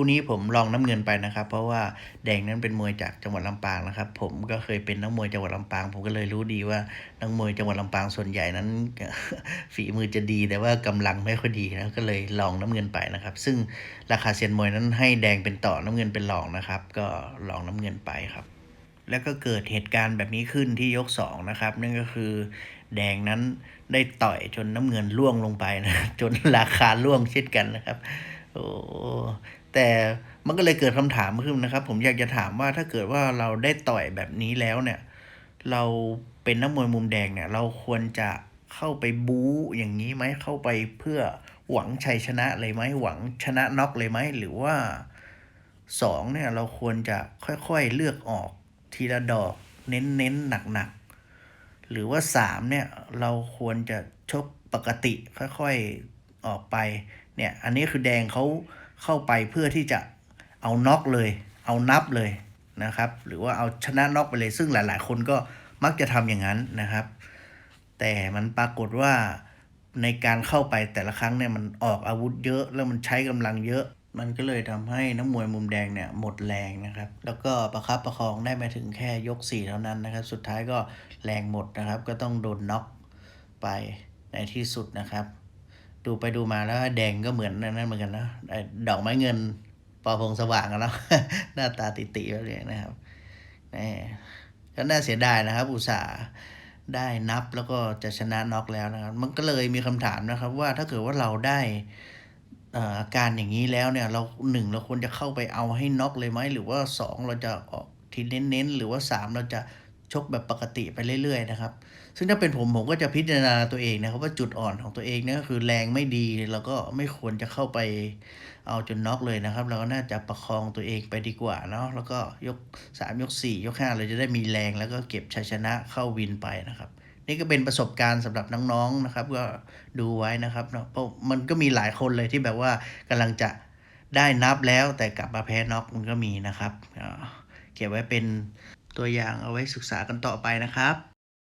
คู่นี้ผมลองน้ำเงินไปนะครับ เพราะว่าแดงนั้นเป็นมวยจากจังหวัดลำปางนะครับ ผมก็เคยเป็นนักมวยจังหวัดลำปาง ผมก็เลยรู้ดีว่านักมวยจังหวัดลำปางส่วนใหญ่นั้น ฝีมือจะดีแต่ว่ากำลังไม่ค่อยดีนะก็เลยลองน้ำเงินไปนะครับ ซึ่งราคาเซียนมวยนั้นให้แดงเป็นต่อน้ำเงินเป็นรองนะครับ ก็ลองน้ำเงินไปครับแล้วก็เกิดเหตุการณ์แบบนี้ขึ้นที่ยกสองนะครับ นั่นก็คือแดงนั้นได้ต่อยจนน้ำเงินล่วงลงไปนะ จนราคาล่วงเช่นกันนะครับ โอ้ แต่มันก็เลยเกิดคำถามขึ้นนะครับ ผมอยากจะถามว่าถ้าเกิดว่าเราได้ต่อยแบบนี้แล้วเนี่ย เราเป็นนักมวยมุมแดงเนี่ย เราควรจะเข้าไปบู๊อย่างนี้ไหมเข้าไปเพื่อหวังชัยชนะเลยไหมหวังชนะน็อกเลยไหมหรือว่าสองเนี่ยเราควรจะค่อยๆเลือกออกทีละดอกเน้นๆหนักๆหรือว่าสามเนี่ยเราควรจะชกปกติค่อยๆออกไปเนี่ย อันนี้คือแดงเขา เข้าไปเพื่อที่จะเอาน็อกเลย เอานับเลยนะครับ หรือว่าเอาชนะน็อกไปเลย ซึ่งหลาย ๆ คนก็มักจะทำอย่างนั้นนะครับ แต่มันปรากฏว่าในการเข้าไปแต่ละครั้งเนี่ยมันออกอาวุธเยอะแล้วมันใช้กำลังเยอะ มันก็เลยทำให้นักมวยมุมแดงเนี่ยหมดแรงนะครับ แล้วก็ประคับประคองได้มาถึงแค่ยกสี่เท่านั้นนะครับ สุดท้ายก็แรงหมดนะครับ ก็ต้องโดนน็อกไปในที่สุดนะครับ ดูไปดูมาแล้วแดงก็เหมือนนั่นเหมือนกันนะดอกไม้เงินปอพงสว่างกันแล้วหน้าตาติๆแบบนี้นะครับแหมก็น่าเสียดายนะครับ อุตส่าห์ได้นับแล้วก็จะชนะน็อกแล้วนะครับ มันก็เลยมีคำถามนะครับ ว่าถ้าเกิดว่าเราได้เอ่ออาการอย่างนี้แล้วเนี่ย เราหนึ่งเราควรจะเข้าไปเอาให้น็อกเลยไหมหรือว่าสองเราจะออกทีเน้นๆหรือว่าสามเราจะ ชกแบบปกติไปเรื่อยๆนะครับ ซึ่งถ้าเป็นผมผมก็จะพิจารณาตัวเองนะครับ ว่าจุดอ่อนของตัวเองเนี่ยก็คือแรงไม่ดีเราก็ไม่ควรจะเข้าไปเอาจนน็อกเลยนะครับ เราก็น่าจะประคองตัวเองไปดีกว่าเนาะแล้วก็ยกสามยกสี่ยกห้าเราจะได้มีแรงแล้วก็เก็บชัยชนะเข้าวินไปนะครับนี่ก็เป็นประสบการณ์สำหรับน้องๆนะครับ ก็ดูไว้นะครับเนาะเพราะมันก็มีหลายคนเลยที่แบบว่ากำลังจะได้นับแล้วแต่กลับมาแพ้น็อกมันก็มีนะครับเก็บไว้เป็น ตัวอย่างเอาไว้ศึกษากันต่อไปนะครับ